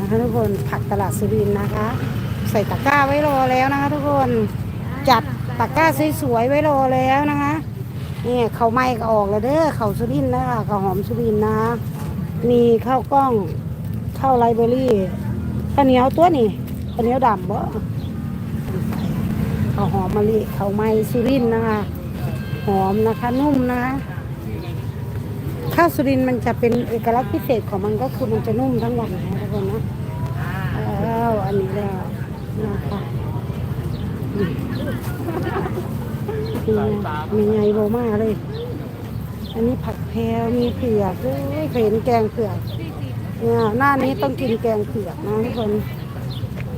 นะคะทุกคนผักตลาดสุรินนะคะ ใส่ตะกร้าไว้รอแล้วนะคะ ทุกคนจัดตะกร้าสวยๆไว้รอแล้วนะคะนี่เขาไม้ก็ออกแล้วเด้อเขาสุรินนะคะเขาหอมสุรินนะ มีข้าวกล้องข้าวไรเบอรี่ข้าวเหนียวตัวนี่ข้าวเหนียวดำบ่ข้าวหอมมะลิข้าวไม้สุรินนะคะ หอมนะคะนุ่มนะคะ ข้าวสุรินมันจะเป็นเอกลักษณ์พิเศษของมันก็คือมันจะนุ่มทั้งวันนะทุกคนนะแล้วอันนี้แล้วนะคะอืมมีไงโบมาเลย อันนี้ผักแพรวมีเผือกด้วยเห็นแกงเผือกเนี่ยหน้านี้ต้องกินแกงเผือกนะทุกคน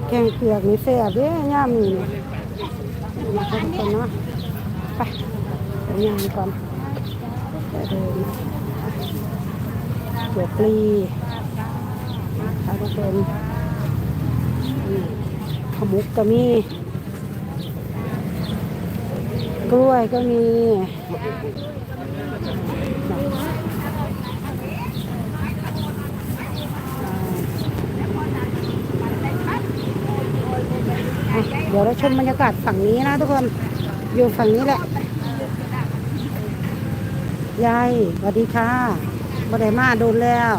แกงเผือกนี่แซ่บเด้อย่ามีเนี่ยนะคะทุกคนเนาะไปไปย่างก่อนไปเดิน นะตัวปลีนะคะทุกคนนี่ขมุกก็มี กล้วยก็มีเดี๋ยวเราชมบรรยากาศฝั่งนี้นะทุกคน อยู่ฝั่งนี้แหละ ยายสวัสดีค่ะบไดมาโดนแล้ว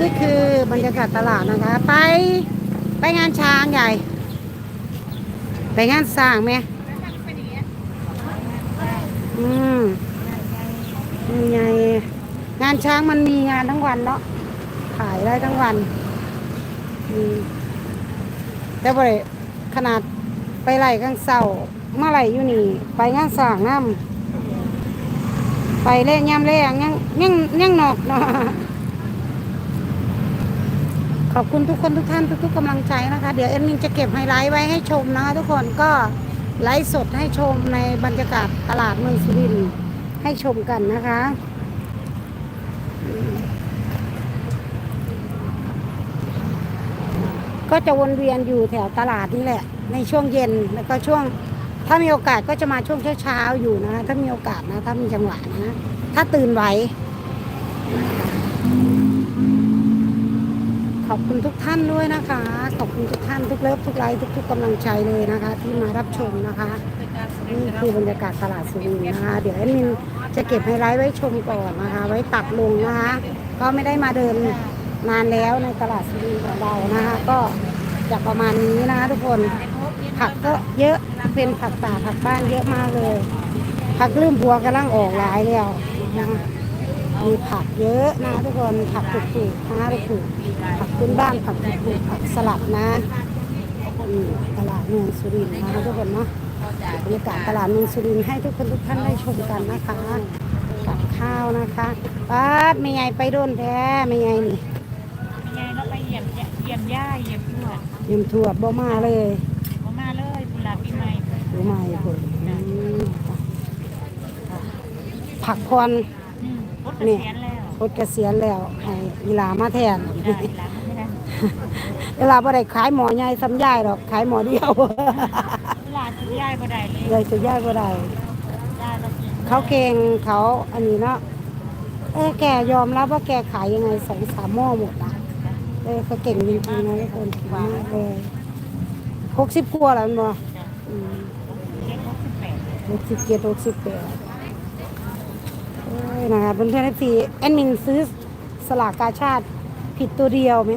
นี่คือบรรยากาศตลาดนะคะ ไป ไปงานช้างใหญ่ ไปงานสร้างไหมอืมยังไงงานช้างมันมีงานทั้งวันเนาะขายได้ทั้งวันอืมแต่บ่ได้ขนาดไปไหลกลางเสา เมื่อไหร่อยู่นี่ ไปงานสร้างน้ำไปเล่ย่ำเล่ยังยังยังยังนอกเนาะขอบคุณทุกคนทุกท่านทุกๆกำลังใจนะคะ เดี๋ยวเอ็นมินจะเก็บไฮไลท์ไว้ให้ชมนะคะทุกคนก็ไลฟ์สดให้ชมในบรรยากาศตลาดเมืองสุรินทร์ให้ชมกันนะคะก็จะวนเวียนอยู่แถวตลาดนี่แหละ ในช่วงเย็นแล้วก็ช่วง ถ้ามีโอกาสก็จะมาช่วงเช้าๆอยู่นะคะถ้ามีโอกาสนะถ้ามีจังหวะนะถ้าตื่นไหวขอบคุณทุกท่านด้วยนะคะ ขอบคุณทุกท่านทุกเลิฟทุกไลค์ทุกๆกำลังใจเลยนะคะ ที่มารับชมนะคะนี่คือบรรยากาศตลาดสุรินทร์นะคะ เดี๋ยวแอดมินจะเก็บไฮไลท์ไว้ชมก่อนนะคะ ไว้ตัดลงนะคะ ก็ไม่ได้มาเดินนานแล้วในตลาดสุรินทร์ของเรานะคะ ก็จะประมาณนี้นะคะทุกคนผักก็เยอะ เป็นผักป่าผักบ้านเยอะมากเลย ผักลืมบัวกำลังออกหลายแล้วนะคะมีผักเยอะนะทุกคนผักถูกๆนะถูกๆผักพื้นบ้านผักถูกๆผักสลัดนะนี่ตลาดเมืองสุรินทร์นะคะทุกคนเนาะบรรยากาศตลาดเมืองสุรินทร์ให้ทุกคนทุกท่านได้ชมกันนะคะกับข้าวนะคะป้าดไม่ใหญ่ไปโดนแท้ไม่ใหญ่นี่ยังไงเราไปเยี่ยมเยี่ยมย่าเยี่ยมทวดยิมถั่วบ่มาเลยมามาเลยบุลาปีใหม่ดูใหม่คนอืมผักพรอืมรถเกษียณแล้วพดเกษียณแล้วให้เวลามาแทนได้หลังไม่ได้เวลาบ่ได้ขายหมอใหญ่ซ้ำยายหรอกขายหมอเดียวเวลาจะย้ายบ่ได้เลยเลยจะยายบ่ได้ย้ายต้องกินเขาเก่งเขาอันนี้เนาะเออแกยอมรับว่าแกขายยังไงสองสามหม้อหมดนะเออเขาเก่งจริงๆนะทุกคนเก่งมากเลยหกสิบกว่าแล้วแม่นบ่อืม เล็กหกสิบแปด หกสิบเจ็ดหกสิบแปดเอ้ยนะคะเพื่อนๆเอฟซีแอดมินซื้อสลากกาชาติผิดตัวเดียวไหม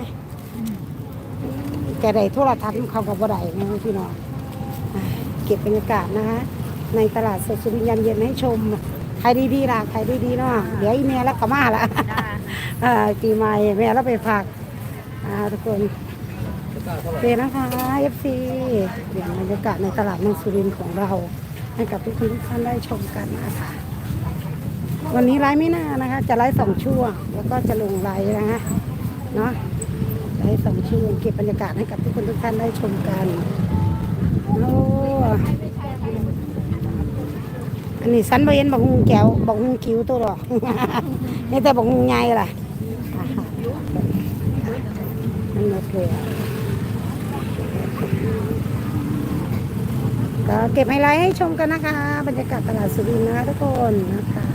แกได้โทรทัศน์เขากับบ่ได้นะพี่น้องอะเก็บบรรยากาศนะคะ ในตลาดสดสุรินทร์ยามเย็นให้ชมขายดีๆล่ะขายดีๆเนาะเดี๋ยวอีเมลแล้วก็มาละจ้าอ่าปีใหม่แม่แล้วไปฝากอ่าทุกคนโอเคนะคะเอฟซีเดี๋ยวบรรยากาศในตลาดเมืองสุรินทร์ของเรา ให้กับทุกคนทุกท่านได้ชมกันนะคะ วันนี้ไลฟ์ไม่น่านะคะ จะไลฟ์สองช่วง แล้วก็จะลงไลฟ์นะคะเนาะไลฟ์สองช่วงเก็บบรรยากาศให้กับทุกคนทุกท่านได้ชมกันโอ้อันนี้สันบเห็นบักฮุงแก้วบักฮุงคิ้วตัวหรอกนี่แต่บักฮุงใหญ่ล่ะอ่าฮะนั่นหมดเลยอะ ก็เก็บไฮไลท์ให้ชมกันนะคะ บรรยากาศตลาดสุรินทร์นะคะทุกคนนะคะ